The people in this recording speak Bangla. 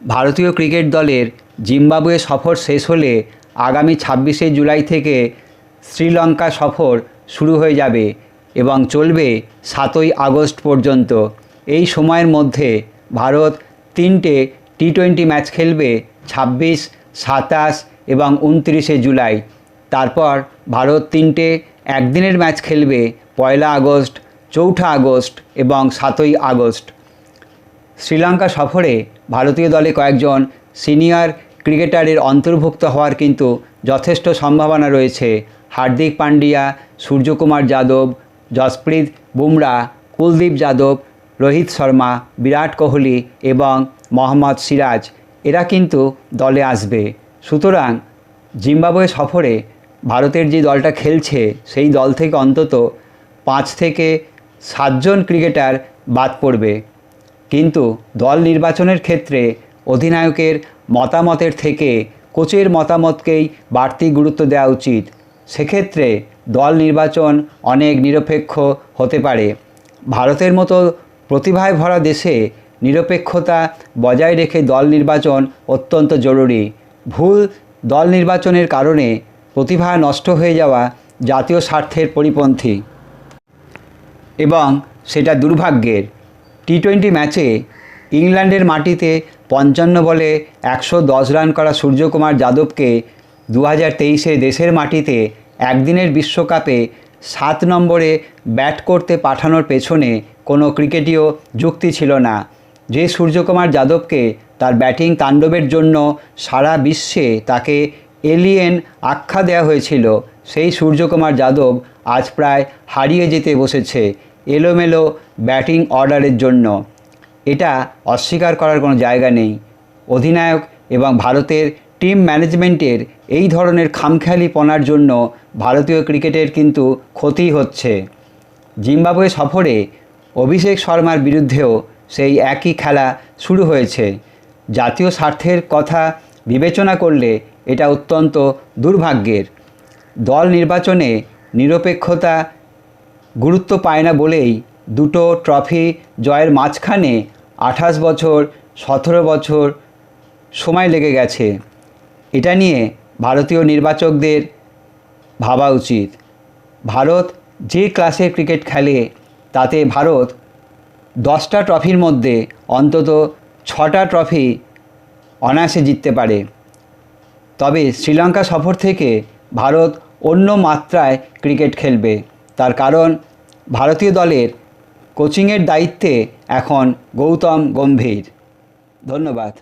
ভারতীয় ক্রিকেট দলের জিম্বাবুয়ে সফর শেষ হলে আগামী ছাব্বিশে জুলাই থেকে শ্রীলঙ্কা সফর শুরু হয়ে যাবে এবং চলবে সাতই আগস্ট পর্যন্ত। এই সময়ের মধ্যে ভারত তিনটে টি টোয়েন্টি ম্যাচ খেলবে ছাব্বিশ, সাতাশ এবং উনত্রিশে জুলাই। তারপর ভারত তিনটে একদিনের ম্যাচ খেলবে পয়লা আগস্ট, চৌঠা আগস্ট এবং সাতই আগস্ট। শ্রীলঙ্কা সফরে ভারতীয় দলে কয়েকজন সিনিয়র ক্রিকেটারের অন্তর্ভুক্ত হওয়ার কিন্তু যথেষ্ট সম্ভাবনা রয়েছে। হার্দিক পান্ডিয়া সূর্যকুমার যাদব জসপ্রীত বুমরা, কুলদীপ যাদব, রোহিত শর্মা, বিরাট কোহলি এবং মোহাম্মদ সিরাজ এরা কিন্তু দলে আসবে। সুতরাং জিম্বাবুয়ে সফরে ভারতের যে দলটা খেলছে সেই দল থেকে অন্তত পাঁচ থেকে সাতজন ক্রিকেটার বাদ পড়বে। কিন্তু দল নির্বাচনের ক্ষেত্রে অধিনায়কের মতামতের থেকে কোচের মতামতকেই বাড়তি গুরুত্ব দেওয়া উচিত। সেক্ষেত্রে দল নির্বাচন অনেক নিরপেক্ষ হতে পারে। ভারতের মতো প্রতিভায় ভরা দেশে নিরপেক্ষতা বজায় রেখে দল নির্বাচন অত্যন্ত জরুরি। ভুল দল নির্বাচনের কারণে প্রতিভা নষ্ট হয়ে যাওয়া জাতীয় স্বার্থের পরিপন্থী। এবং সেটা দুর্ভাগ্যের। টি টোয়েন্টি ম্যাচে ইংল্যান্ডের মাটিতে পঞ্চান্ন বলে একশো দশ রান করা সূর্যকুমার যাদবকে দু হাজার তেইশে দেশের মাটিতে একদিনের বিশ্বকাপে সাত নম্বরে ব্যাট করতে পাঠানোর পেছনে কোনো ক্রিকেটীয় যুক্তি ছিল না। যে সূর্যকুমার যাদবকে তার ব্যাটিং তাণ্ডবের জন্য সারা বিশ্বে তাকে এলিয়েন আখ্যা দেওয়া হয়েছিল, সেই সূর্যকুমার যাদব আজ প্রায় হারিয়ে যেতে বসেছে। এলোমেলো ব্যাটিং অর্ডারের জন্য। এটা অস্বীকার করার কোনো জায়গা নেই। অধিনায়ক এবং ভারতের টিম ম্যানেজমেন্টের এই ধরনের খামখেয়ালি খামখেয়ালিপনার জন্য ভারতীয় ক্রিকেটের কিন্তু ক্ষতি হচ্ছে। জিম্বাবুয়ে সফরে অভিষেক শর্মার বিরুদ্ধেও সেই একই খেলা শুরু হয়েছে। জাতীয় স্বার্থের কথা বিবেচনা করলে এটা অত্যন্ত দুর্ভাগ্যের। দল নির্বাচনে নিরপেক্ষতা গুরুত্ব পায় না বলেই দুটো ট্রফি জয়ের মাঝখানে আঠাশ বছর, সতেরো বছর সময় লেগে গেছে। এটা নিয়ে ভারতীয় নির্বাচকদের ভাবা উচিত। ভারত যে ক্লাসে ক্রিকেট খেলে, তাতে ভারত দশটা ট্রফির মধ্যে অন্তত ছটা ট্রফি অনায়াসে জিততে পারে। তবে শ্রীলঙ্কা সফর থেকে ভারত অন্য মাত্রায় ক্রিকেট খেলবে। তার কারণ ভারতীয় দলের কোচিংয়ের দায়িত্বে এখন গৌতম গম্ভীর। ধন্যবাদ।